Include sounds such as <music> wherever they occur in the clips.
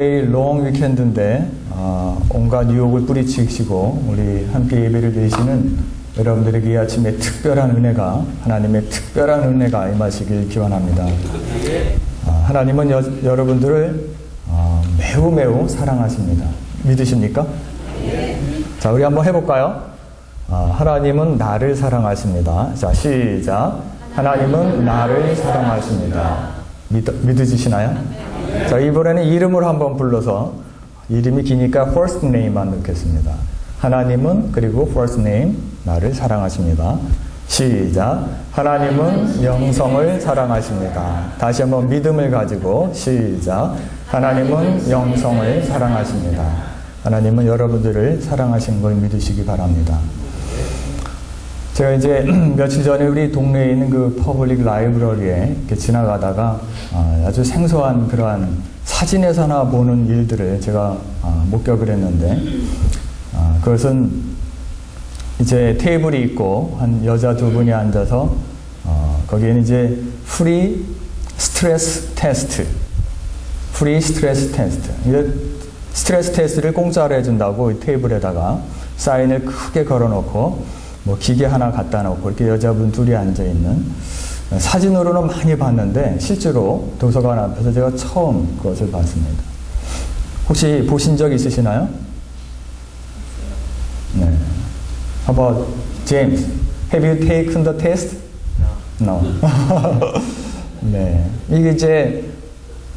롱 위켄드인데 어, 온갖 유혹을 뿌리치시고 우리 함께 예배를 드리시는 여러분들에게 이 아침에 특별한 은혜가 하나님의 특별한 은혜가 임하시길 기원합니다. 아, 하나님은 여, 여러분들을 어, 매우 매우 사랑하십니다. 믿으십니까? 자, 우리 한번 해볼까요? 아, 하나님은 나를 사랑하십니다. 자, 시작. 하나님은 나를 사랑하십니다. 믿, 믿으시나요? 자, 이번에는 이름을 한번 불러서 이름이 기니까 first name만 넣겠습니다. 하나님은 그리고 first name 나를 사랑하십니다. 시작. 하나님은 영성을 사랑하십니다. 다시 한번 믿음을 가지고 시작. 하나님은 영성을 사랑하십니다. 하나님은 여러분들을 사랑하신 걸 믿으시기 바랍니다. 제가 이제 <clears throat> 며칠 전에 우리 동네에 있는 그 퍼블릭 라이브러리에 지나가다가 아, 아주 생소한 그러한 사진에서나 보는 일들을 제가 아, 목격을 했는데 아, 그것은 이제 테이블이 있고 한 여자 두 분이 앉아서 어, 거기에는 이제 프리 스트레스 테스트, 프리 스트레스 테스트. 스트레스 테스트를 공짜로 해준다고 이 테이블에다가 사인을 크게 걸어놓고 뭐 기계 하나 갖다 놓고 이렇게 여자분 둘이 앉아 있는 사진으로는 많이 봤는데 실제로 도서관 앞에서 제가 처음 그것을 봤습니다. 혹시 보신 적 있으시나요? 네. How about James? Have you taken the test? No. <laughs> 네. 이게 이제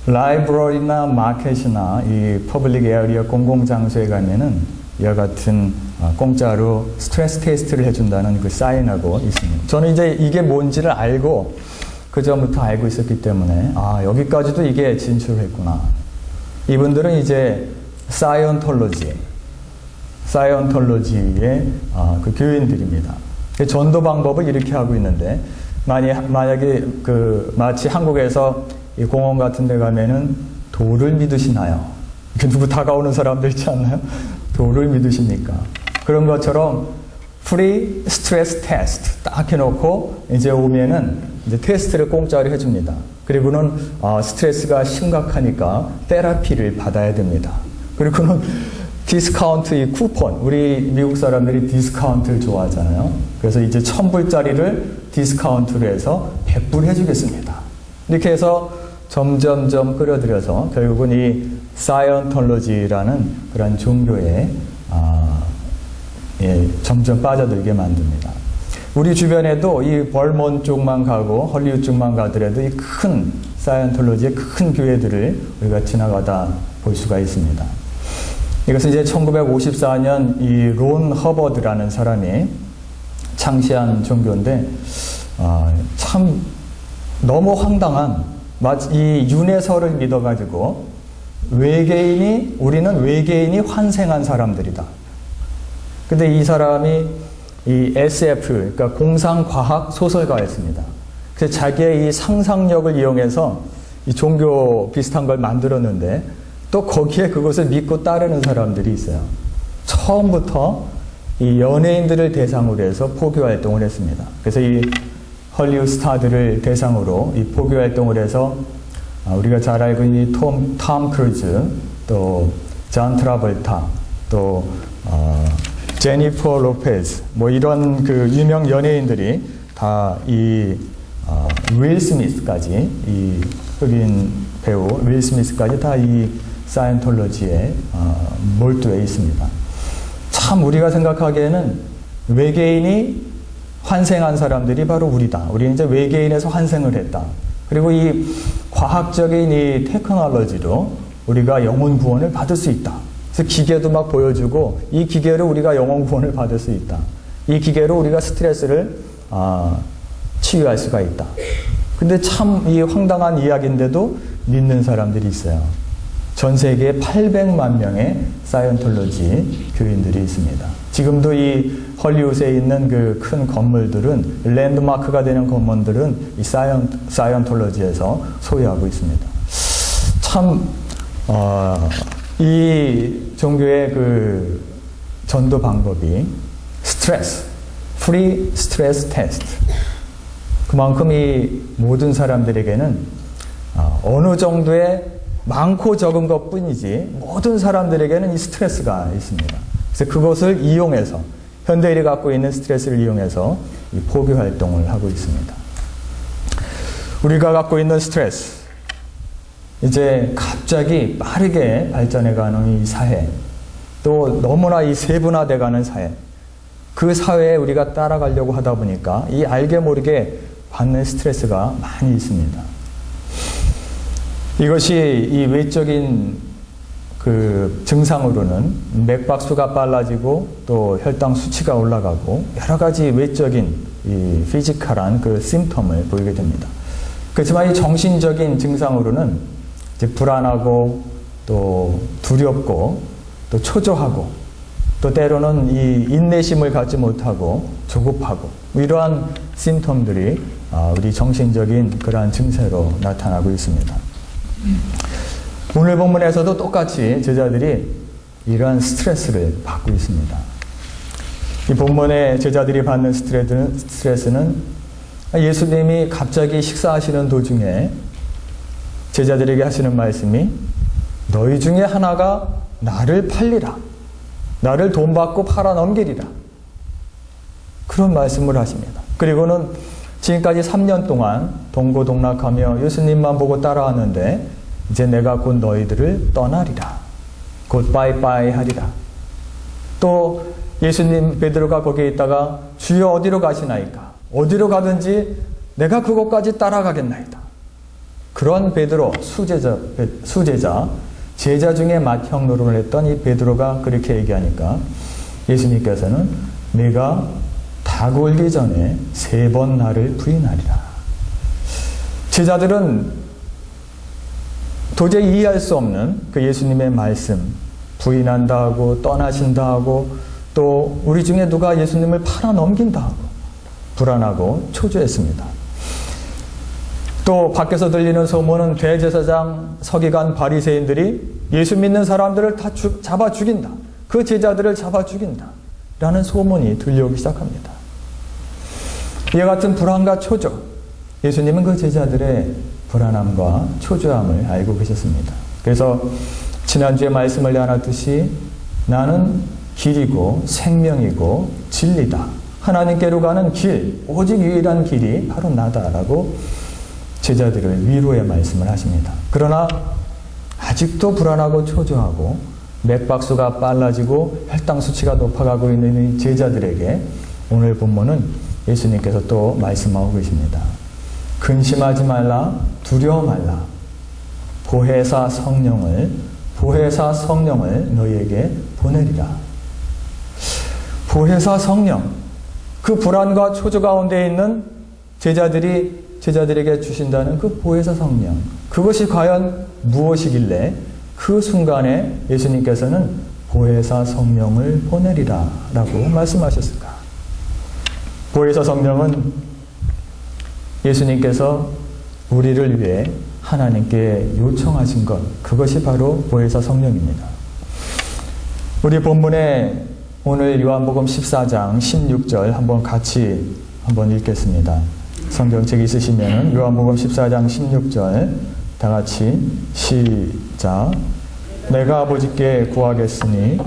라이브러리나 마켓이나 이 퍼블릭 에어리어 공공장소에 가면은 이와 같은 어, 공짜로 스트레스 테스트를 해준다는 그 사인하고 있습니다. 저는 이제 이게 뭔지를 알고 그 전부터 알고 있었기 때문에 아 여기까지도 이게 진출했구나. 이분들은 이제 사이언톨로지, 사이언톨로지의 아, 그 교인들입니다. 그 전도 방법을 이렇게 하고 있는데 만약 만약에 그 마치 한국에서 이 공원 같은 데 가면은 도를 믿으시나요? 이렇게 누구 다가오는 사람들 있지 않나요? 도를 믿으십니까? 그런 것처럼 프리 스트레스 테스트 딱 해놓고 이제 오면은 이제 테스트를 공짜로 해줍니다. 그리고는 어, 스트레스가 심각하니까 테라피를 받아야 됩니다. 그리고는 디스카운트 이 쿠폰 우리 미국 사람들이 디스카운트를 좋아하잖아요. 그래서 이제 천불짜리를 디스카운트로 해서 100불 해주겠습니다. 이렇게 해서 점점점 끌어들여서 결국은 이 사이언톨로지라는 그런 종교에 아, 예, 점점 빠져들게 만듭니다. 우리 주변에도 이 벌몬 쪽만 가고 헐리우드 쪽만 가더라도 이 큰 사이언톨로지의 큰 교회들을 우리가 지나가다 볼 수가 있습니다. 이것은 이제 1954년 이 론 허버드라는 사람이 창시한 종교인데 아, 참 너무 황당한 이 윤회설을 믿어가지고 외계인이 우리는 외계인이 환생한 사람들이다. 근데 이 사람이 이 SF 그러니까 공상과학 소설가였습니다. 그래서 자기의 이 상상력을 이용해서 이 종교 비슷한 걸 만들었는데 또 거기에 그것을 믿고 따르는 사람들이 있어요. 처음부터 이 연예인들을 대상으로 해서 포교 활동을 했습니다. 그래서 이 헐리우드 스타들을 대상으로 이 포교 활동을 해서 아, 우리가 잘 알고 있는 톰, 톰 크루즈, 또존 트라볼타, 또 어, 제니퍼 로페즈, 뭐 이런 그 유명 연예인들이 다이윌 어, 스미스까지 이 흑인 배우 윌 스미스까지 다 이 사이언톨로지에 어, 몰두해 있습니다. 참 우리가 생각하기에는 외계인이 환생한 사람들이 바로 우리다. 우리는 이제 외계인에서 환생을 했다. 그리고 이 과학적인 이 테크놀로지로 우리가 영혼 구원을 받을 수 있다. 그래서 기계도 막 보여주고 이 기계로 우리가 영혼 구원을 받을 수 있다. 이 기계로 우리가 스트레스를 아, 치유할 수가 있다. 근데 참 이 황당한 이야기인데도 믿는 사람들이 있어요. 전 세계에 800만 명의 사이언톨로지 교인들이 있습니다. 지금도 이 헐리우드에 있는 그 큰 건물들은 랜드마크가 되는 건물들은 이 사이언 사이언톨로지에서 소유하고 있습니다. 참, 어, 이 종교의 그 전도 방법이 스트레스, 프리 스트레스 테스트. 그만큼 이 모든 사람들에게는 어, 어느 정도의 많고 적은 것 뿐이지 모든 사람들에게는 이 스트레스가 있습니다. 그래서 그것을 이용해서 현대인이 갖고 있는 스트레스를 이용해서 이 포교 활동을 하고 있습니다. 우리가 갖고 있는 스트레스, 이제 갑자기 빠르게 발전해가는 이 사회, 또 너무나 이 세분화돼가는 사회, 그 사회에 우리가 따라가려고 하다 보니까 이 알게 모르게 받는 스트레스가 많이 있습니다. 이것이 이 외적인 그 증상으로는 맥박수가 빨라지고 또 혈당 수치가 올라가고 여러 가지 외적인 이 피지컬한 그 심텀을 보이게 됩니다. 그렇지만 이 정신적인 증상으로는 이제 불안하고 또 두렵고 또 초조하고 또 때로는 이 인내심을 갖지 못하고 조급하고 이러한 심텀들이 아, 우리 정신적인 그러한 증세로 나타나고 있습니다. 오늘 본문에서도 똑같이 제자들이 이러한 스트레스를 받고 있습니다. 이 본문의 제자들이 받는 스트레스는 예수님이 갑자기 식사하시는 도중에 제자들에게 하시는 말씀이 너희 중에 하나가 나를 팔리라. 나를 돈 받고 팔아 넘기리라. 그런 말씀을 하십니다. 그리고는 지금까지 3년 동안 동고동락하며 예수님만 보고 따라왔는데 이제 내가 곧 너희들을 떠나리라. 곧 빠이빠이 하리라. 또 예수님 베드로가 거기에 있다가 주여 어디로 가시나이까? 어디로 가든지 내가 그곳까지 따라가겠나이다. 그런 베드로 수제자 수제자 제자 중에 맏형 노릇을 했던 이 베드로가 그렇게 얘기하니까 예수님께서는 내가 닭 올기 전에 세 번 나를 부인하리라. 제자들은 도저히 이해할 수 없는 그 예수님의 말씀, 부인한다 하고 떠나신다 하고 또 우리 중에 누가 예수님을 팔아 넘긴다 하고 불안하고 초조했습니다. 또 밖에서 들리는 소문은 대제사장, 서기관, 바리새인들이 예수 믿는 사람들을 다 주, 잡아 죽인다. 그 제자들을 잡아 죽인다. 라는 소문이 들려오기 시작합니다. 이와 같은 불안과 초조. 예수님은 그 제자들의 불안함과 초조함을 알고 계셨습니다. 그래서 지난주에 말씀을 나눴듯이 나는 길이고 생명이고 진리다. 하나님께로 가는 길, 오직 유일한 길이 바로 나다라고 제자들을 위로의 말씀을 하십니다. 그러나 아직도 불안하고 초조하고 맥박수가 빨라지고 혈당 수치가 높아가고 있는 이 제자들에게 오늘 본문은 예수님께서 또 말씀하고 계십니다. 근심하지 말라, 두려워 말라. 보혜사 성령을, 보혜사 성령을 너희에게 보내리라. 보혜사 성령, 그 불안과 초조 가운데 있는 제자들이 제자들에게 주신다는 그 보혜사 성령. 그것이 과연 무엇이길래 그 순간에 예수님께서는 보혜사 성령을 보내리라 라고 말씀하셨을까? 보혜사 성령은 예수님께서 우리를 위해 하나님께 요청하신 것, 그것이 바로 보혜사 성령입니다. 우리 본문에 오늘 요한복음 14장 16절 한번 같이 한번 읽겠습니다. 성경책 있으시면 요한복음 14장 16절 다 같이 시작. 내가 아버지께 구하겠으니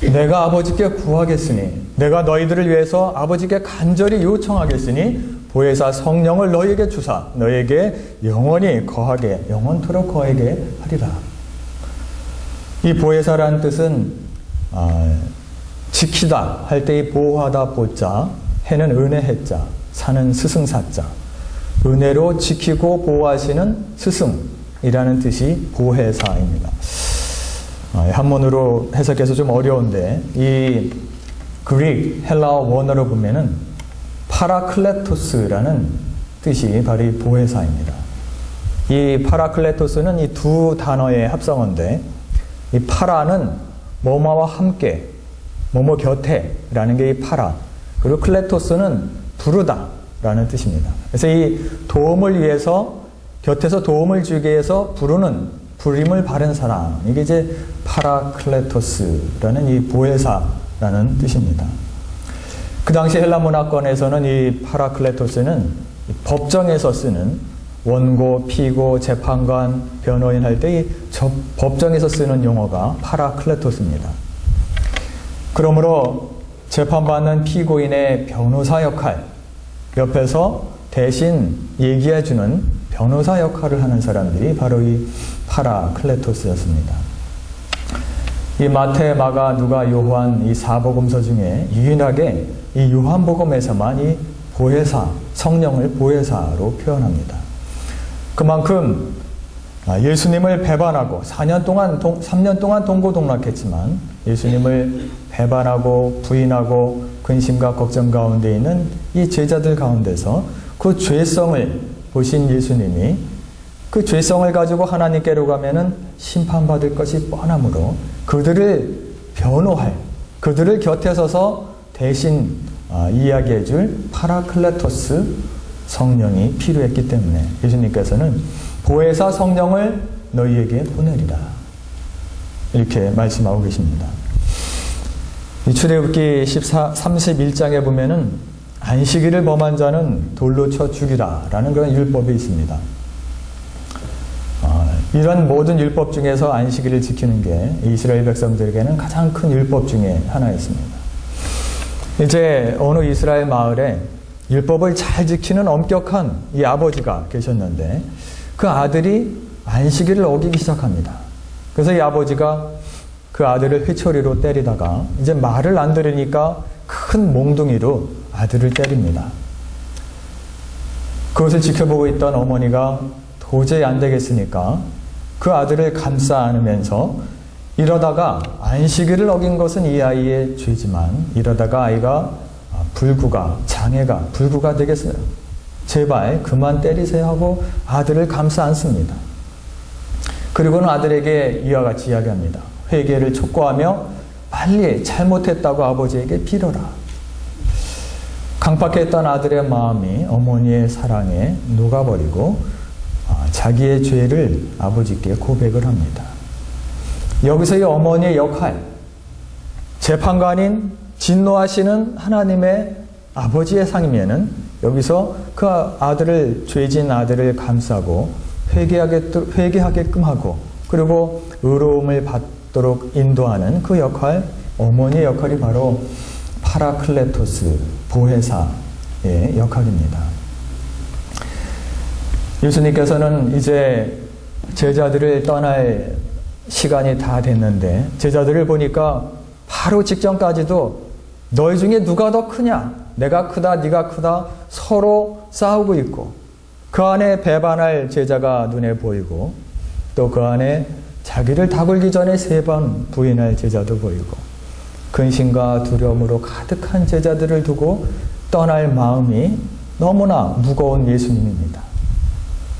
내가 아버지께 구하겠으니 내가 너희들을 위해서 아버지께 간절히 요청하겠으니 보혜사 성령을 너희에게 주사 너희에게 영원히 거하게 영원토록 거하게 하리라. 이 보혜사라는 뜻은 아, 지키다 할때이 보호하다 보자 해는 은혜 해자 사는 스승사자 은혜로 지키고 보호하시는 스승이라는 뜻이 보혜사입니다. 아, 한문으로 해석해서 좀 어려운데 이 그릭 헬라어 원어로 보면은 파라클레토스라는 뜻이 바로 이 보혜사입니다. 이 파라클레토스는 이 두 단어의 합성어인데 이 파라는 뭐뭐와 함께 뭐뭐 곁에라는 게 이 파라 그리고 클레토스는 부르다라는 뜻입니다. 그래서 이 도움을 위해서 곁에서 도움을 주기 위해서 부르는 부림을 바른 사람 이게 이제 파라클레토스라는 이 보혜사라는 뜻입니다. 그 당시 헬라 문화권에서는 이 파라클레토스는 법정에서 쓰는 원고, 피고, 재판관, 변호인 할때이 법정에서 쓰는 용어가 파라클레토스입니다. 그러므로 재판받는 피고인의 변호사 역할, 옆에서 대신 얘기해주는 변호사 역할을 하는 사람들이 바로 이 파라클레토스였습니다. 이 마태, 마가, 누가, 요한 이 사복음서 중에 유일하게 이 요한복음에서만 이 보혜사, 성령을 보혜사로 표현합니다. 그만큼 예수님을 배반하고 4년 동안, 3년 동안 동고동락했지만 예수님을 배반하고 부인하고 근심과 걱정 가운데 있는 이 제자들 가운데서 그 죄성을 보신 예수님이 그 죄성을 가지고 하나님께로 가면은 심판받을 것이 뻔하므로 그들을 변호할, 그들을 곁에 서서 대신 이야기해 줄 파라클레토스 성령이 필요했기 때문에 예수님께서는 보혜사 성령을 너희에게 보내리라. 이렇게 말씀하고 계십니다. 이 출애굽기 14, 31장에 보면은 안식일을 범한 자는 돌로 쳐 죽이라라는 그런 율법이 있습니다. 어, 이런 모든 율법 중에서 안식일을 지키는 게 이스라엘 백성들에게는 가장 큰 율법 중에 하나였습니다. 이제 어느 이스라엘 마을에 율법을 잘 지키는 엄격한 이 아버지가 계셨는데 그 아들이 안식일을 어기기 시작합니다. 그래서 이 아버지가 그 아들을 회초리로 때리다가 이제 말을 안 들으니까 큰 몽둥이로 아들을 때립니다. 그것을 지켜보고 있던 어머니가 도저히 안 되겠으니까 그 아들을 감싸 안으면서 이러다가 안식일을 어긴 것은 이 아이의 죄지만 이러다가 아이가 불구가 장애가 불구가 되겠어요. 제발 그만 때리세요 하고 아들을 감싸 안습니다. 그리고는 아들에게 이와 같이 이야기합니다. 회개를 촉구하며 빨리 잘못했다고 아버지에게 빌어라. 강박했던 아들의 마음이 어머니의 사랑에 녹아버리고 자기의 죄를 아버지께 고백을 합니다. 여기서 이 어머니의 역할, 재판관인 진노하시는 하나님의 아버지의 상이면은 여기서 그 아들을 죄진 아들을 감싸고 회개하게 회개하게끔 하고 그리고 의로움을 받도록 인도하는 그 역할 어머니의 역할이 바로 파라클레토스 보혜사의 역할입니다. 예수님께서는 이제 제자들을 떠날 시간이 다 됐는데 제자들을 보니까 바로 직전까지도 너희 중에 누가 더 크냐? 내가 크다, 네가 크다 서로 싸우고 있고 그 안에 배반할 제자가 눈에 보이고 또 그 안에 자기를 다굴기 전에 세 번 부인할 제자도 보이고 근심과 두려움으로 가득한 제자들을 두고 떠날 마음이 너무나 무거운 예수님입니다.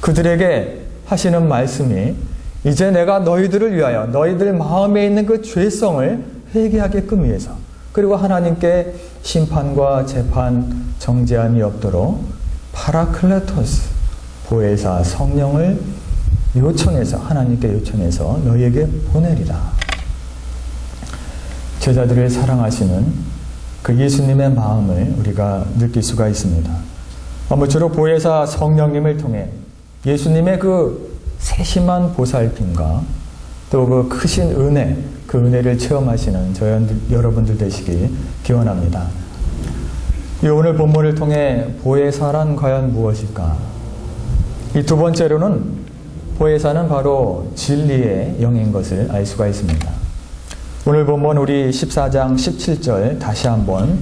그들에게 하시는 말씀이 이제 내가 너희들을 위하여 너희들 마음에 있는 그 죄성을 회개하게끔 위해서 그리고 하나님께 심판과 재판 정죄함이 없도록 파라클레토스 보혜사 성령을 요청해서 하나님께 요청해서 너희에게 보내리라. 제자들을 사랑하시는 그 예수님의 마음을 우리가 느낄 수가 있습니다. 아무쪼록 보혜사 성령님을 통해 예수님의 그 세심한 보살핌과 또 그 크신 은혜, 그 은혜를 체험하시는 저 여러분들 되시길 기원합니다. 이 오늘 본문을 통해 보혜사란 과연 무엇일까? 이 두 번째로는 보혜사는 바로 진리의 영인 것을 알 수가 있습니다. 오늘 본문 우리 14장 17절 다시 한번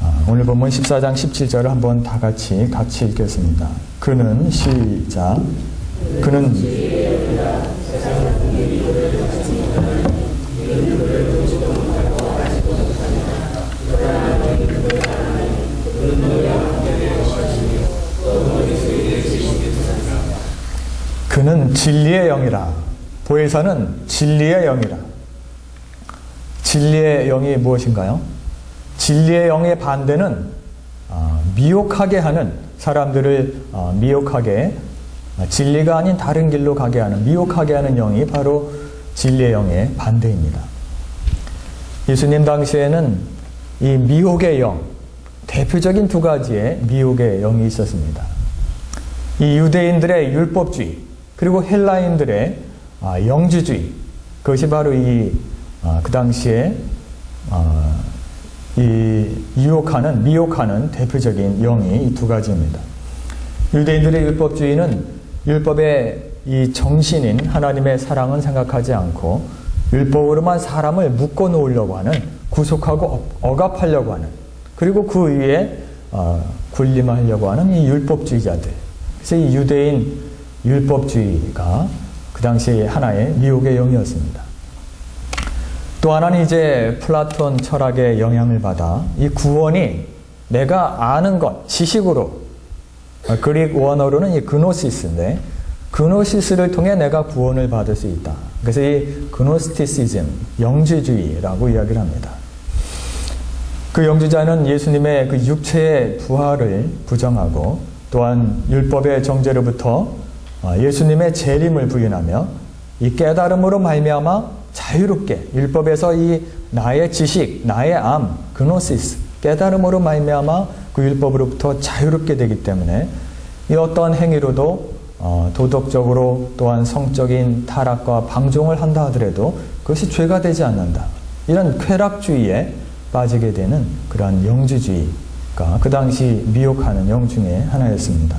아, 오늘 본문 14장 17절을 한번 다 같이 같이 읽겠습니다. 그는 시작 그는 그는 진리의 영이라. 보혜사는 진리의 영이라. 진리의 영이 무엇인가요? 진리의 영의 반대는 어, 미혹하게 하는 사람들을 어, 미혹하게 진리가 아닌 다른 길로 가게 하는 미혹하게 하는 영이 바로 진리의 영의 반대입니다. 예수님 당시에는 이 미혹의 영, 대표적인 두 가지의 미혹의 영이 있었습니다. 이 유대인들의 율법주의 그리고 헬라인들의 아, 영주주의 그것이 바로 이 그 당시에 아, 이 유혹하는 미혹하는 대표적인 영이 이 두 가지입니다. 유대인들의 율법주의는 율법의 이 정신인 하나님의 사랑은 생각하지 않고 율법으로만 사람을 묶어 놓으려고 하는 구속하고 억압하려고 하는 그리고 그 위에 어, 군림하려고 하는 이 율법주의자들. 그래서 이 유대인 율법주의가 그 당시 하나의 미혹의 영이었습니다. 또 하나는 이제 플라톤 철학의 영향을 받아 이 구원이 내가 아는 것, 지식으로 어, 그릭 원어로는 이 그노시스인데 그노시스를 통해 내가 구원을 받을 수 있다. 그래서 이 그노스티시즘, 영주주의라고 이야기를 합니다. 그 영주자는 예수님의 그 육체의 부활을 부정하고 또한 율법의 정죄로부터 어, 예수님의 재림을 부인하며 이 깨달음으로 말미암아 자유롭게 율법에서 이 나의 지식, 나의 암, 그노시스, 깨달음으로 말미암아 그 율법으로부터 자유롭게 되기 때문에 이 어떠한 행위로도 어, 도덕적으로 또한 성적인 타락과 방종을 한다 하더라도 그것이 죄가 되지 않는다. 이런 쾌락주의에 빠지게 되는 그러한 영주주의가 그 당시 미혹하는 영 중에 하나였습니다.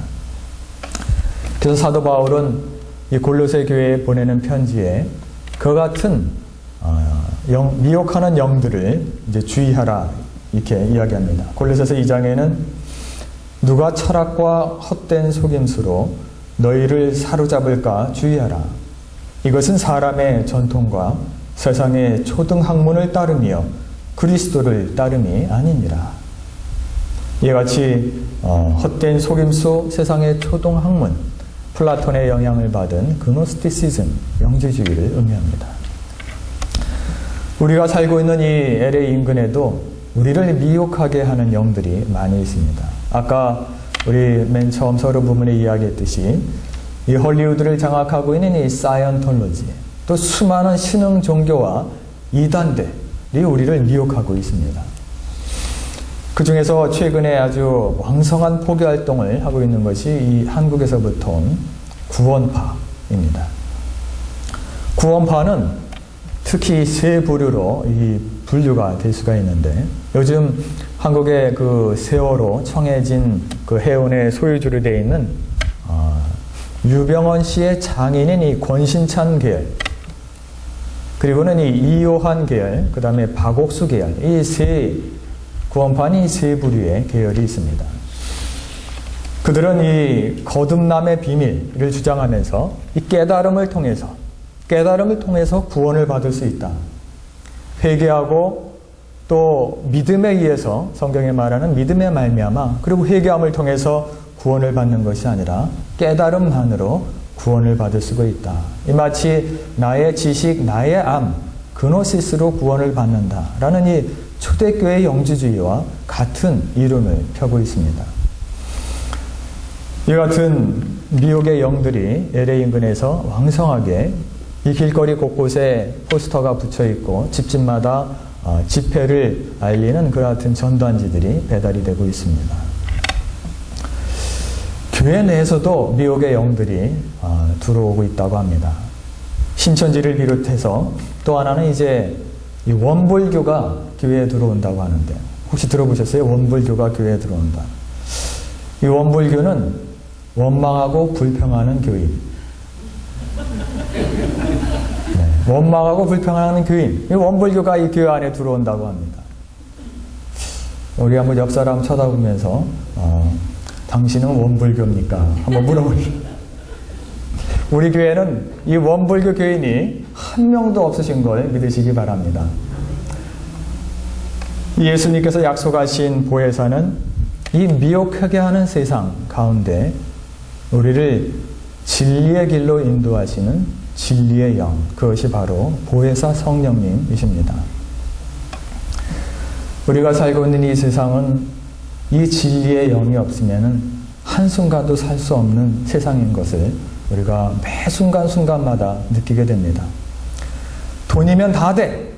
그래서 사도 바울은 이 골로새 교회에 보내는 편지에 그 같은 어, 영, 미혹하는 영들을 이제 주의하라 이렇게 이야기합니다. 골로새서 2장에는 누가 철학과 헛된 속임수로 너희를 사로잡을까 주의하라. 이것은 사람의 전통과 세상의 초등학문을 따르며 그리스도를 따름이 아니니라. 이와 같이 어, 헛된 속임수, 세상의 초등학문, 플라톤의 영향을 받은 그노스티시즘, 영지주의를 의미합니다. 우리가 살고 있는 이 LA 인근에도 우리를 미혹하게 하는 영들이 많이 있습니다. 아까 우리 맨 처음 서로 부분에 이야기했듯이 이 헐리우드를 장악하고 있는 이 사이언톨로지, 또 수많은 신흥 종교와 이단들이 우리를 미혹하고 있습니다. 그 중에서 최근에 아주 왕성한 포교 활동을 하고 있는 것이 이 한국에서부터 온 구원파입니다. 구원파는 특히 세 부류로 이 분류가 될 수가 있는데 요즘 한국의 그 세월호 청해진 그 해운의 소유주로 되어 있는 어, 유병원 씨의 장인인 이 권신찬 계열 그리고는 이 이요한 계열 그 다음에 박옥수 계열 이 세 구원판이 세 부류의 계열이 있습니다. 그들은 이 거듭남의 비밀을 주장하면서 이 깨달음을 통해서 깨달음을 통해서 구원을 받을 수 있다. 회개하고 또 믿음에 의해서 성경에 말하는 믿음의 말미암아 그리고 회개함을 통해서 구원을 받는 것이 아니라 깨달음만으로 구원을 받을 수가 있다. 이 마치 나의 지식, 나의 암, 그노시스로 구원을 받는다라는 이 초대교회 영지주의와 같은 이론을 펴고 있습니다. 이 같은 미혹의 영들이 LA 인근에서 왕성하게 이 길거리 곳곳에 포스터가 붙여 있고 집집마다 어, 집회를 알리는 그 같은 전단지들이 배달이 되고 있습니다. 교회 내에서도 미혹의 영들이 어, 들어오고 있다고 합니다. 신천지를 비롯해서 또 하나는 이제 이 원불교가 교회에 들어온다고 하는데 혹시 들어보셨어요? 원불교가 교회에 들어온다. 이 원불교는 원망하고 불평하는 교인. 네, 원망하고 불평하는 교인. 이 원불교가 이 교회 안에 들어온다고 합니다. 우리 한번 옆 사람 쳐다보면서 어, 당신은 원불교입니까? 한번 물어보니. 우리 교회는 이 원불교 교인이 한 명도 없으신 걸 믿으시기 바랍니다. 예수님께서 약속하신 보혜사는 이 미혹하게 하는 세상 가운데 우리를 진리의 길로 인도하시는 진리의 영, 그것이 바로 보혜사 성령님이십니다. 우리가 살고 있는 이 세상은 이 진리의 영이 없으면 한순간도 살 수 없는 세상인 것을 우리가 매 순간순간마다 느끼게 됩니다. 돈이면 다 돼.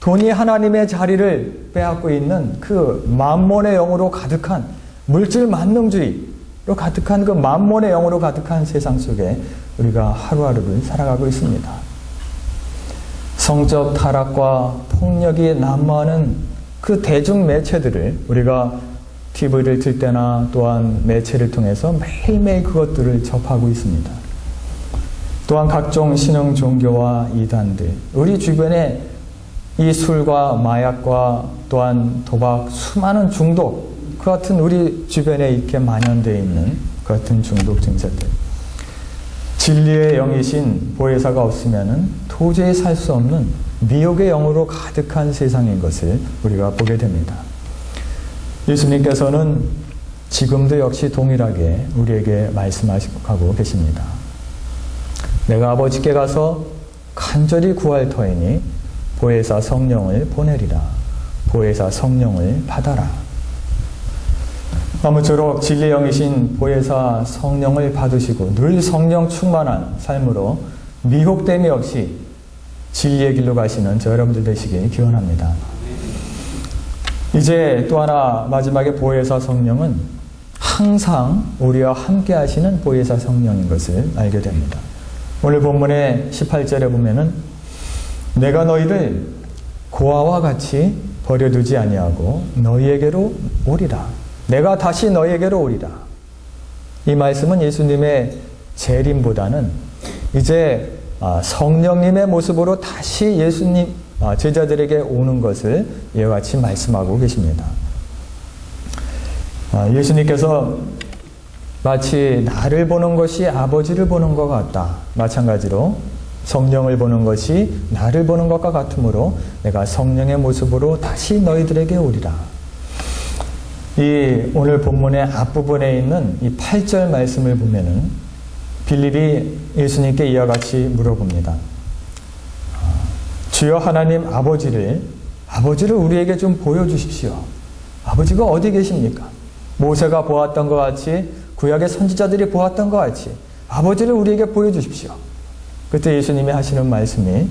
돈이 하나님의 자리를 빼앗고 있는 그 만몬의 영으로 가득한 물질 만능주의 로 가득한 그 만몬의 영으로 가득한 세상 속에 우리가 하루하루를 살아가고 있습니다. 성적 타락과 폭력이 난무하는 그 대중 매체들을 우리가 TV를 틀 때나 또한 매체를 통해서 매일매일 그것들을 접하고 있습니다. 또한 각종 신흥 종교와 이단들, 우리 주변에 이 술과 마약과 또한 도박, 수많은 중독, 그 같은 우리 주변에 이렇게 만연되어 있는 그 같은 중독 증세들. 진리의 영이신 보혜사가 없으면 도저히 살 수 없는 미혹의 영으로 가득한 세상인 것을 우리가 보게 됩니다. 예수님께서는 지금도 역시 동일하게 우리에게 말씀하시고 계십니다. 내가 아버지께 가서 간절히 구할 터이니 보혜사 성령을 보내리라. 보혜사 성령을 받아라. 아무쪼록 진리 영이신 보혜사 성령을 받으시고 늘 성령 충만한 삶으로 미혹됨이 없이 진리의 길로 가시는 저 여러분들 되시길 기원합니다. 이제 또 하나 마지막에 보혜사 성령은 항상 우리와 함께 하시는 보혜사 성령인 것을 알게 됩니다. 오늘 본문의 18절에 보면은 내가 너희를 고아와 같이 버려두지 아니하고 너희에게로 오리라. 내가 다시 너희에게로 오리라. 이 말씀은 예수님의 재림보다는 이제 아, 성령님의 모습으로 다시 예수님 아, 제자들에게 오는 것을 이와 같이 말씀하고 계십니다. 아, 예수님께서 마치 나를 보는 것이 아버지를 보는 것 같다. 마찬가지로 성령을 보는 것이 나를 보는 것과 같으므로 내가 성령의 모습으로 다시 너희들에게 오리라. 이 오늘 본문의 앞부분에 있는 이 8절 말씀을 보면은 빌립이 예수님께 이와 같이 물어봅니다. 주여 하나님 아버지를 아버지를 우리에게 좀 보여주십시오. 아버지가 어디 계십니까? 모세가 보았던 것 같이 구약의 선지자들이 보았던 것 같이 아버지를 우리에게 보여주십시오. 그때 예수님이 하시는 말씀이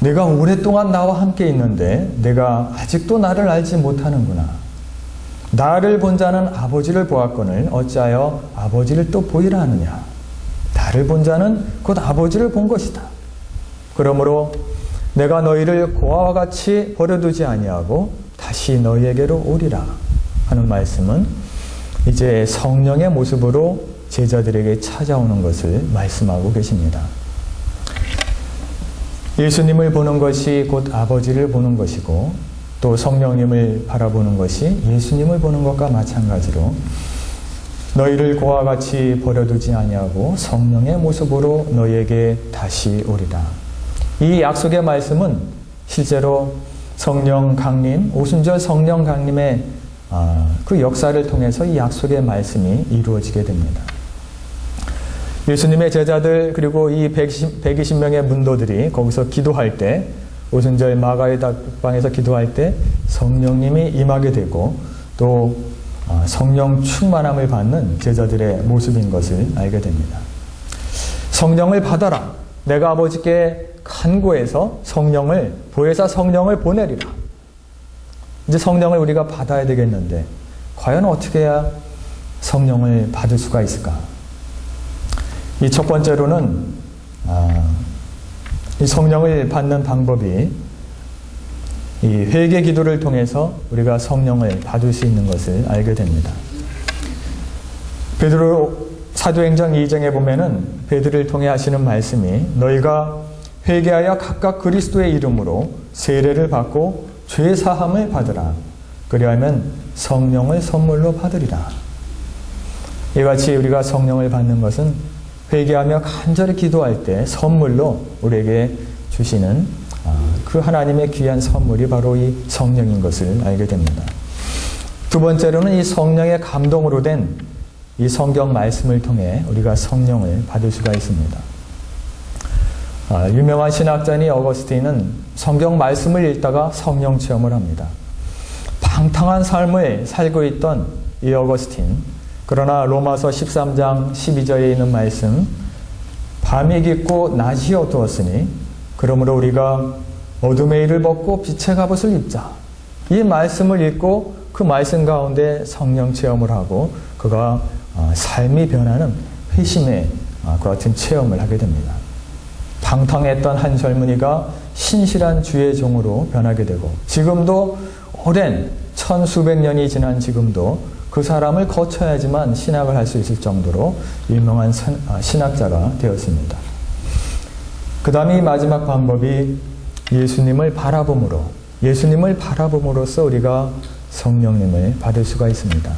내가 오랫동안 나와 함께 있는데 내가 아직도 나를 알지 못하는구나. 나를 본 자는 아버지를 보았거늘 어찌하여 아버지를 또 보이라 하느냐. 나를 본 자는 곧 아버지를 본 것이다. 그러므로 내가 너희를 고아와 같이 버려두지 아니하고 다시 너희에게로 오리라 하는 말씀은 이제 성령의 모습으로 제자들에게 찾아오는 것을 말씀하고 계십니다. 예수님을 보는 것이 곧 아버지를 보는 것이고 또 성령님을 바라보는 것이 예수님을 보는 것과 마찬가지로 너희를 고와 같이 버려두지 아니하고 성령의 모습으로 너희에게 다시 오리라. 이 약속의 말씀은 실제로 성령 강림, 오순절 성령 강림의 아, 그 역사를 통해서 이 약속의 말씀이 이루어지게 됩니다. 예수님의 제자들 그리고 이 120, 120명의 문도들이 거기서 기도할 때 오순절 마가의 닭방에서 기도할 때 성령님이 임하게 되고 또 아, 성령 충만함을 받는 제자들의 모습인 것을 알게 됩니다. 성령을 받아라. 내가 아버지께 간구해서 성령을 보혜사 성령을 보내리라. 이제 성령을 우리가 받아야 되겠는데 과연 어떻게 해야 성령을 받을 수가 있을까? 이 첫 번째로는 아, 이 성령을 받는 방법이 이 회개 기도를 통해서 우리가 성령을 받을 수 있는 것을 알게 됩니다. 베드로 사도행전 2장에 보면은 베드를 통해 하시는 말씀이 너희가 회개하여 각각 그리스도의 이름으로 세례를 받고 죄 사함을 받으라. 그리하면 성령을 선물로 받으리라. 이같이 우리가 성령을 받는 것은 회개하며 간절히 기도할 때 선물로 우리에게 주시는 아, 그 하나님의 귀한 선물이 바로 이 성령인 것을 알게 됩니다. 두 번째로는 이 성령의 감동으로 된 이 성경 말씀을 통해 우리가 성령을 받을 수가 있습니다. 아, 유명한 신학자인 어거스틴은 성경 말씀을 읽다가 성령 체험을 합니다. 방탕한 삶을 살고 있던 이 어거스틴, 그러나 로마서 13장 12절에 있는 말씀, 밤이 깊고 낮이 어두웠으니, 그러므로 우리가 어둠의 일을 벗고 빛의 갑옷을 입자. 이 말씀을 읽고 그 말씀 가운데 성령 체험을 하고 그가 아, 삶이 변하는 회심의 아, 그 같은 체험을 하게 됩니다. 방탕했던 한 젊은이가 신실한 주의 종으로 변하게 되고 지금도 오랜 천수백 년이 지난 지금도 그 사람을 거쳐야지만 신학을 할 수 있을 정도로 유명한 선- 아, 신학자가 되었습니다. 그 다음에 이 마지막 방법이 예수님을 바라봄으로 예수님을 바라봄으로써 우리가 성령님을 받을 수가 있습니다.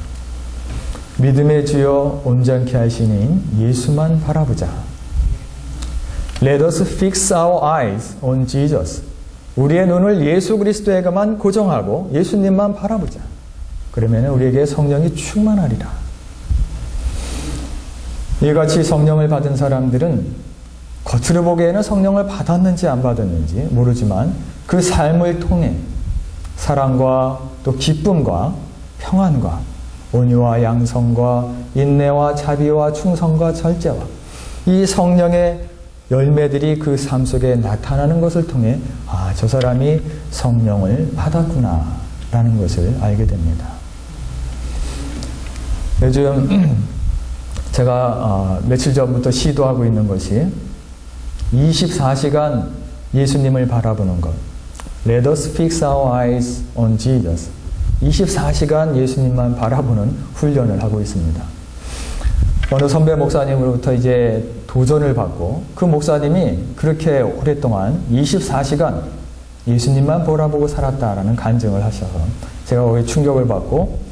믿음의 주여 온전케 하시니 예수만 바라보자. Let us fix our eyes on Jesus. 우리의 눈을 예수 그리스도에게만 고정하고 예수님만 바라보자. 그러면 우리에게 성령이 충만하리라. 이같이 성령을 받은 사람들은 겉으로 보기에는 성령을 받았는지 안 받았는지 모르지만 그 삶을 통해 사랑과 또 기쁨과 평안과 온유와 양성과 인내와 자비와 충성과 절제와 이 성령의 열매들이 그 삶 속에 나타나는 것을 통해 아, 저 사람이 성령을 받았구나 라는 것을 알게 됩니다. 요즘 제가 어, 며칠 전부터 시도하고 있는 것이 24시간 예수님을 바라보는 것. Let us fix our eyes on Jesus. 24시간 예수님만 바라보는 훈련을 하고 있습니다. 어느 선배 목사님으로부터 이제 도전을 받고 그 목사님이 그렇게 오랫동안 24시간 예수님만 바라보고 살았다라는 간증을 하셔서 제가 거기에 충격을 받고 아,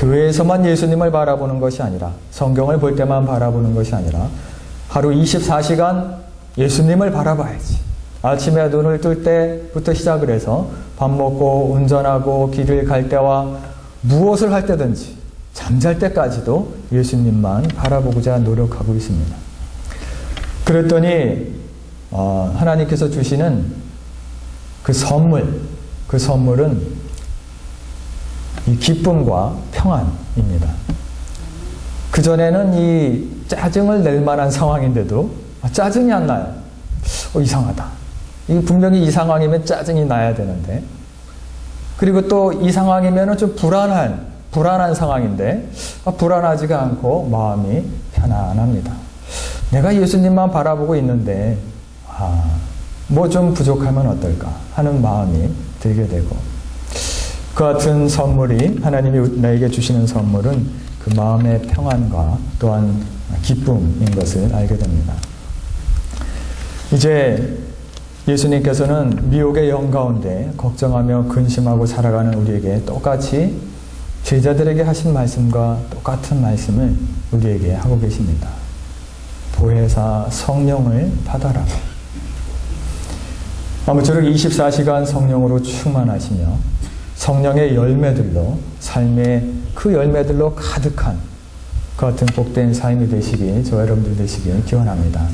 교회에서만 예수님을 바라보는 것이 아니라 성경을 볼 때만 바라보는 것이 아니라 하루 24시간 예수님을 바라봐야지. 아침에 눈을 뜰 때부터 시작을 해서 밥 먹고 운전하고 길을 갈 때와 무엇을 할 때든지 잠잘 때까지도 예수님만 바라보고자 노력하고 있습니다. 그랬더니 어, 하나님께서 주시는 그 선물, 그 선물은 이 기쁨과 평안입니다. 그전에는 이 짜증을 낼 만한 상황인데도 아, 짜증이 안 나요. 어, 이상하다. 이 분명히 이 상황이면 짜증이 나야 되는데. 그리고 또 이 상황이면 좀 불안한, 불안한 상황인데, 아, 불안하지가 않고 마음이 편안합니다. 내가 예수님만 바라보고 있는데, 아, 뭐 좀 부족하면 어떨까 하는 마음이 들게 되고, 그 같은 선물이 하나님이 나에게 주시는 선물은 그 마음의 평안과 또한 기쁨인 것을 알게 됩니다. 이제 예수님께서는 미혹의 영 가운데 걱정하며 근심하고 살아가는 우리에게 똑같이 제자들에게 하신 말씀과 똑같은 말씀을 우리에게 하고 계십니다. 보혜사 성령을 받아라. 아무쪼록 24시간 성령으로 충만하시며 성령의 열매들로 삶의 그 열매들로 가득한 그 같은 복된 삶이 되시길 저 여러분들 되시길 기원합니다.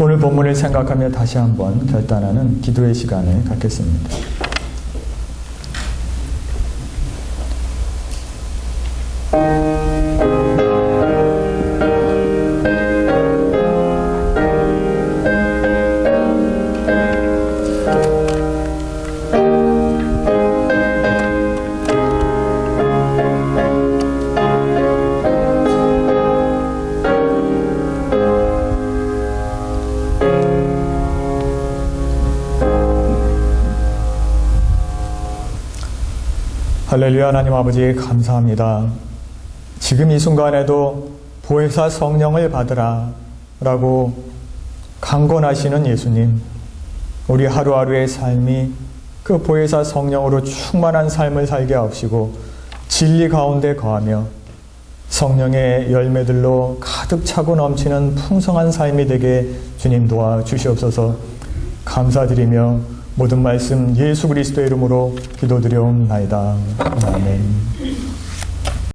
오늘 본문을 생각하며 다시 한번 결단하는 기도의 시간을 갖겠습니다. 할렐루야 하나님 아버지 감사합니다. 지금 이 순간에도 보혜사 성령을 받으라 라고 강권하시는 예수님 우리 하루하루의 삶이 그 보혜사 성령으로 충만한 삶을 살게 하옵시고 진리 가운데 거하며 성령의 열매들로 가득 차고 넘치는 풍성한 삶이 되게 주님 도와 주시옵소서 감사드리며 모든 말씀 예수 그리스도의 이름으로 기도드려옵나이다. 아멘.